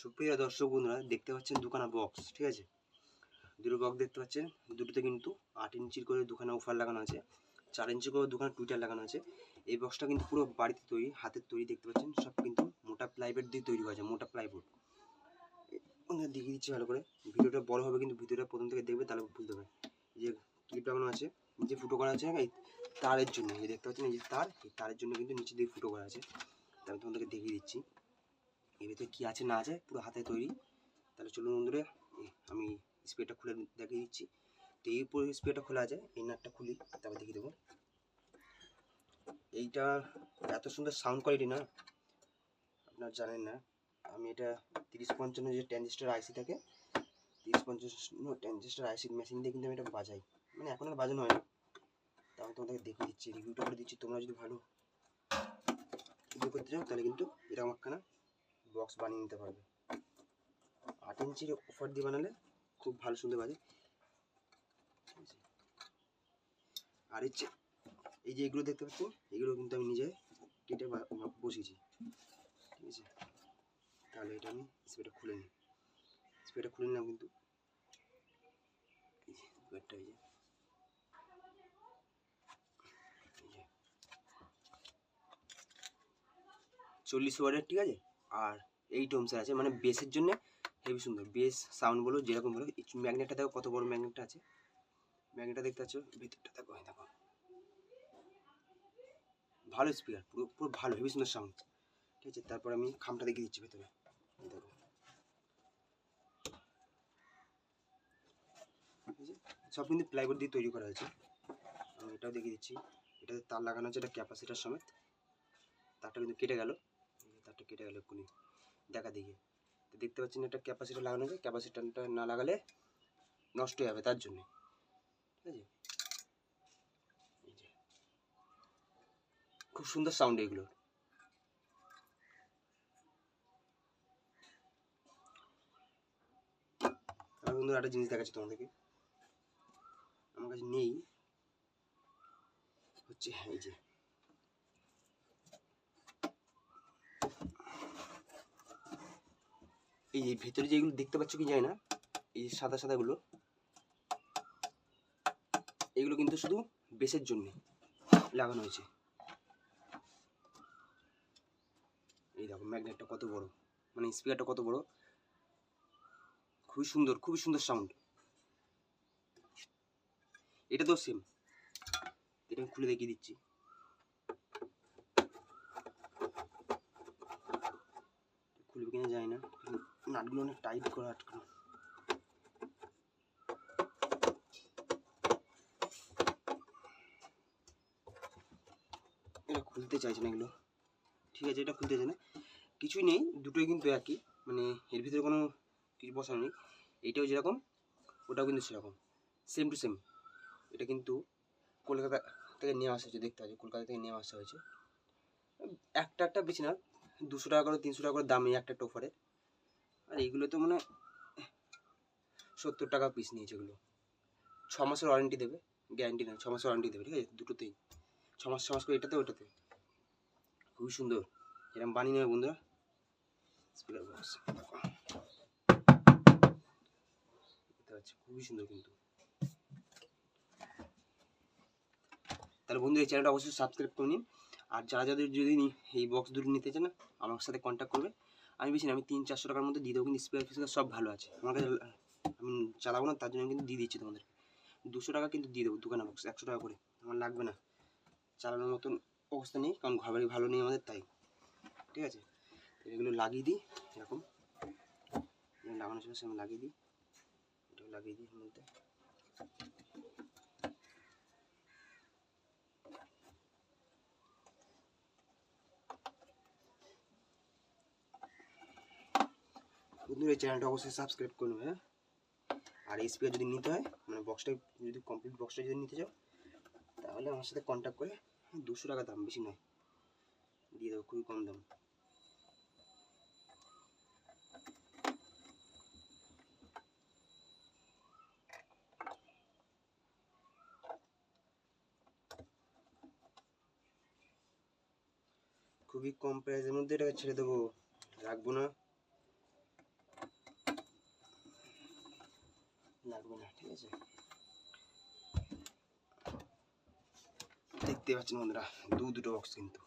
সুপ্রিয় দর্শক বন্ধুরা, দেখতে পাচ্ছেন দুখানা বক্স ঠিক আছে? দুটো বক্স দেখতে পাচ্ছেন, দুটোতে কিন্তু আট ইঞ্চির করে দুখানা অফার লাগানো আছে, চার ইঞ্চি করে দুখানা টুইটার লাগানো আছে। এই বক্সটা কিন্তু পুরো বাড়িতে তৈরি, হাতের তৈরি, দেখতে পাচ্ছেন? সব কিন্তু মোটা প্লাইবোর্ড দিয়ে তৈরি করা আছে, মোটা প্লাইবোর্ড দেখিয়ে দিচ্ছি ভালো করে। ভিডিওটা বড় হবে, কিন্তু ভিডিওটা প্রথম থেকে দেখবে, তাহলে বুঝতে এই যে ক্লিপ লাগানো আছে যে ফুটো করা আছে এই তারের জন্য দেখতে পাচ্ছেন, এই যে তার, এই তারের জন্য কিন্তু নিচে দিয়ে ফুটো করা আছে। তাহলে তোমাদেরকে দেখিয়ে দিচ্ছি। এর ভিতরে কী আছে না আছে পুরো হাতে তৈরি। তাহলে চলুন বন্ধুরা আমি স্প্রেটা খুলে দেখিয়ে দিচ্ছি। তো এই পুরো স্প্রেটা খোলা আছে, এই নাটটা খুলি, তারপর দেখিয়ে দেবো। এইটা এত সুন্দর সাউন্ড কোয়ালিটি না, আপনার জানেন না। আমি এটা তিরিশ পঞ্চান্ন যে ট্রানজিস্টার আইসি থাকে, তিরিশ পঞ্চান্ন ট্রানজিস্টার আইসি মেশিন দিয়ে কিন্তু আমি এটা বাজাই। মানে এখন আর বাজানো হয় না। তা আমি তোমাদেরকে দেখিয়ে দিচ্ছি রিভিউটা করে দিচ্ছি, তোমরা যদি ভালো করতে চাও, তাহলে কিন্তু এরকম একখানা বক্স বানিয়ে নিতে পারবে। আট ইঞ্চির অফার দিয়ে বানালে খুব ভালো সুন্দর বাজে? আর হচ্ছে এই যে এগুলো দেখতে পাচ্ছেন এগুলো কিন্তু আমি নিজে কেটে বসিয়েছি। ঠিক আছে? তাহলে এটা আমি স্প্রেটা খুলে নিই। স্প্রেটা খুলে নিলাম কিন্তু। এই যে। চল্লিশ ওয়ার্ডের ঠিক আছে? আর এইট ওমসের আছে মানে বেসের জন্য হেভি সুন্দর। বেস সাউন্ড বলো, যেরকম বলো ম্যাগনেটটা দেখো কত বড় ম্যাগনেটটা আছে। ম্যাগনেটটা দেখতে পাচ্ছ? ভিতরটা দেখো, এই দেখো। ভালো স্পিকার পুরো পুরো ভালো হেভি সুন্দর সাউন্ড ঠিক আছে, তারপর আমি খামটা দেখিয়ে দিচ্ছি ভেতরে। দেখো? সব কিন্তু প্লাইবোর্ড দিয়ে তৈরি করা হয়েছে। আমি এটাও দেখিয়ে দিচ্ছি। এটাতে তার লাগানো আছে এটা ক্যাপাসিটার সমেত। তারটা কিন্তু কেটে গেল। কেটে গেল এক্ষুনি দেখা দেখি। তো দেখতে পাচ্ছেন এটা ক্যাপাসিটার লাগানো আছে। ক্যাপাসিটারটা না লাগালে নষ্ট হয়ে যাবে, তার জন্য। ঠিক আছে? খুব সুন্দর সাউন্ড এগুলো। একটা জিনিস দেখাচ্ছি তোমাদেরকে। আমার কাছে নেই। হচ্ছে, এই যে। এই যে ভেতরে যেগুলো দেখতে পাচ্ছ কি যায় না, এই সাদা সাদাগুলো এগুলো কিন্তু শুধু বেসের জন্য লাগানো হয়েছে। এই দেখো, ম্যাগনেটটা কত বড় মানে স্পিকারটা কত বড়? খুবই সুন্দর খুবই সুন্দর সাউন্ড এটা তো সেম এটা খুলে দেখিয়ে দিচ্ছি। খুলবে কিনা যায় না। নাটগুলো অনেক টাইট করে আটকানো। এটা খুলতে চাইছে না এগুলো। ঠিক আছে, এটা খুলতে চাইছে না। কিছুই নেই, দুটোই কিন্তু একই। মানে এর ভিতরে কোনো কিছু বসানো নেই। এইটাও যেরকম, ওটাও কিন্তু সেরকম। সেম টু সেম এটা কিন্তু কলকাতা থেকে নিয়ে আসা হয়েছে দেখতে পাচ্ছি, কলকাতা থেকে নিয়ে আসা হয়েছে। একটা একটা বেশি না, দুশো টাকা করে, তিনশো টাকা করে দামে একটা একটা অফারে আর এইগুলো তো মানে সত্তর টাকা পিস নিয়েছে এগুলো। ছ মাসের ওয়ারেন্টি দেবে গ্যারান্টি না ছ মাসের ওয়ারেন্টি দেবে, ঠিক আছে? দুটোতেই। ছ মাস ছ মাস করে এটাতে ওটাতে। খুবই সুন্দর। এরকম বানিয়ে নেবে বন্ধুরা। স্পিকার বক্স খুবই সুন্দর কিন্তু। তাহলে বন্ধু এই চ্যানেলটা অবশ্যই সাবস্ক্রাইব করে নিন। আর যারা যাদের যদি এই বক্স দুটো নিতে চান, আমার সাথে কন্ট্যাক্ট করবে। আমি বেশি না, আমি তিন, চারশো টাকার মধ্যে দিয়ে দেবো, কিন্তু স্পেয়ার ফিসকার সব ভালো আছে। আমার কাছে, আমি চালাবো না, তার জন্য আমি কিন্তু দিয়ে দিচ্ছি তোমাদের। দুশো টাকা কিন্তু দিয়ে দেবো দোকানে বক্স একশো টাকা করে। আমার লাগবে না। চালানোর মতন অবস্থা নেই, কারণ ঘর বাড়ি ভালো নেই আমাদের, তাই। ঠিক আছে? এগুলো লাগিয়ে দিই, এরকম। লাগানোর সময় আমি লাগিয়ে দিই। এটা লাগিয়ে দিই মধ্যে। বন্ধুরা, এই চ্যানেলটা অবশ্যই সাবস্ক্রাইব করে হ্যাঁ? আর এই স্পিকার যদি নিতে হয় মানে বক্সটা যদি কমপ্লিট বক্সটা যদি নিতে চাও, তাহলে আমার সাথে কন্ট্যাক্ট করে দুশো টাকা দাম, বেশি নয়। দিয়ে দেবো খুবই কম দাম। খুবই কম প্রাইসের মধ্যে এটাকে ছেড়ে দেবো। রাখব না। লাগবে না ঠিক আছে? দেখতে পাচ্ছেন বন্ধুরা দু দুটো বক্স কিন্তু।